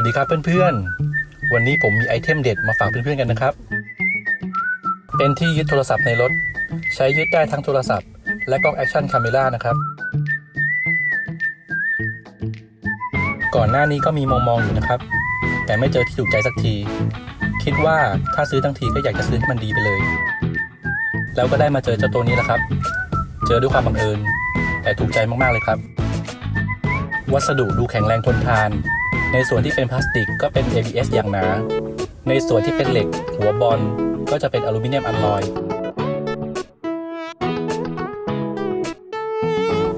วัสดีครับเพื่อนๆ วันนี้ผมมีไอเทมเด็ดมาฝากเพื่อนๆกันนะครับ เป็นที่ยึดโทรศัพท์ในรถ ใช้ยึดได้ทั้งโทรศัพท์ และกล้องแอคชั่นคาเมรานะครับ ก่อนหน้านี้ก็มีมองๆอยู่นะครับ แต่ไม่เจอที่ถูกใจสักที คิดว่าถ้าซื้อทั้งทีก็อยากจะซื้อให้มันดีไปเลย แล้วก็ได้มาเจอเจ้าตัวนี้แหละครับ เจอด้วยความบังเอิญ แต่ถูกใจมากๆเลยครับ วัสดุดูแข็งแรงทนทาน ในส่วนที่เป็นพลาสติกก็เป็น ABS อย่างหนา ในส่วนที่เป็นเหล็ก หัวบอลก็จะเป็นอลูมิเนียมอลลอย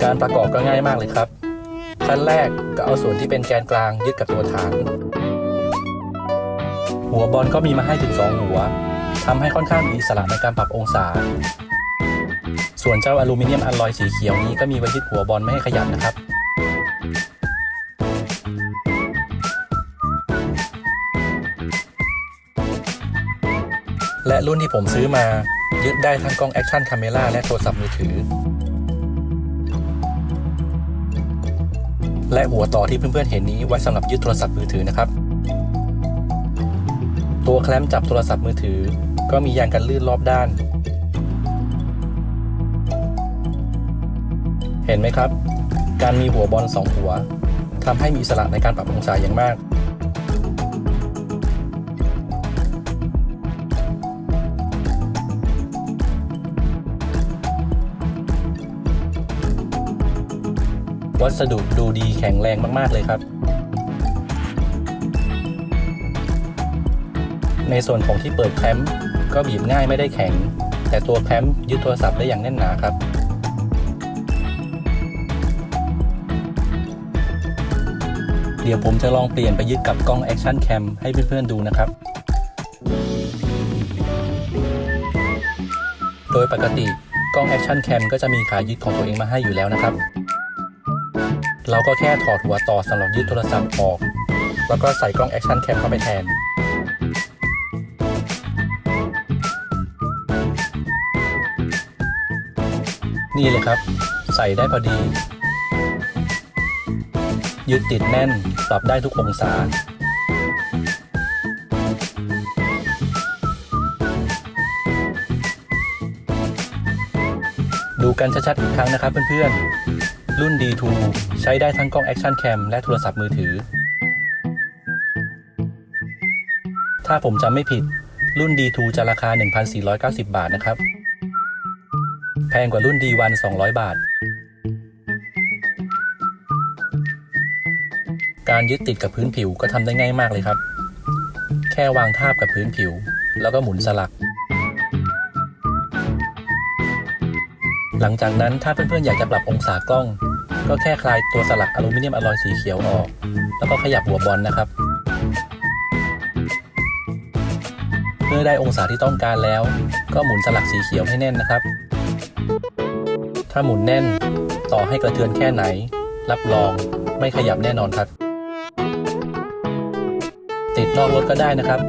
การประกอบก็ง่ายมากเลยครับ ขั้นแรกก็เอาส่วนที่เป็นแกนกลางยึดกับตัวฐาน หัวบอลก็มีมาให้ถึง 2 หัวทำให้ค่อนข้างมีอิสระในการปรับองศา ส่วนเจ้าอลูมิเนียมอลลอยสีเขียวนี้ก็มีไว้ยึดหัวบอลไม่ให้ขยับนะครับ และรุ่นที่ผมซื้อมายึดได้ทั้งกล้องแอคชั่นคาเมราและโทรศัพท์มือถือ และหัวต่อที่เพื่อนๆเห็นนี้ไว้สำหรับยึดโทรศัพท์มือถือนะครับ ตัวแคลมจับโทรศัพท์มือถือ ก็มียางกันลื่นรอบด้าน เห็นไหมครับ การมีหัวบอลสองหัวทำให้มีอิสระในการปรับองศาอย่างมาก วัสดุดูดีแข็งแรงมาก ๆ เลยครับ ในส่วนของที่เปิดแคมป์ก็บีบง่ายไม่ได้แข็ง แต่ตัวแคมป์ยึดโทรศัพท์ได้อย่างแน่นหนาครับเดี๋ยวผมจะลองเปลี่ยนไปยึดกับกล้อง Action Cam ให้เพื่อนๆดูนะครับ โดยปกติกล้อง Action Cam ก็จะมีขายึดของตัวเองมาให้อยู่แล้วนะครับ เราก็แค่ถอดหัวต่อสำหรับยึดโทรศัพท์ออก แล้วก็ใส่กล้อง Action Cam เข้าไปแทน นี่เลยครับ ใส่ได้พอดี ยึดติดแน่น ปรับได้ทุกองศาดูกันชัดๆอีกครั้งนะครับเพื่อนๆ รุ่น D2 ใช้ได้ทั้งกล้อง Action Cam และโทรศัพท์มือถือ ถ้าผมจำไม่ผิด รุ่น D2 จะราคา 1,490 บาทนะครับ แพงกว่ารุ่น D1 200 บาท การยึดติดกับพื้นผิวก็ทำได้ง่ายมากเลยครับ แค่วางทาบกับพื้นผิว แล้วก็หมุนสลัก หลังจากนั้นถ้าเพื่อนๆอยากจะปรับองศากล้อง ก็แค่คลายตัวสลักอลูมิเนียมอลลอยสีเขียวออก แล้วก็ขยับหัวบอลนะครับ เมื่อได้องศาที่ต้องการแล้ว ก็หมุนสลักสีเขียวให้แน่นนะครับ ถ้าหมุนแน่นต่อให้กระเทือนแค่ไหน รับรองไม่ขยับแน่นอนครับ ติดนอกรถก็ได้นะครับ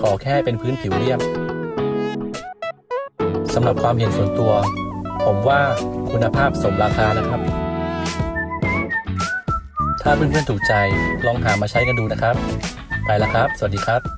ขอแค่เป็นพื้นผิวเรียบสำหรับความเห็นส่วนตัว ผมว่าคุณภาพสมราคานะครับ ถ้าเพื่อนๆถูกใจลองหามาใช้กันดูนะครับ ไปแล้วครับ สวัสดีครับ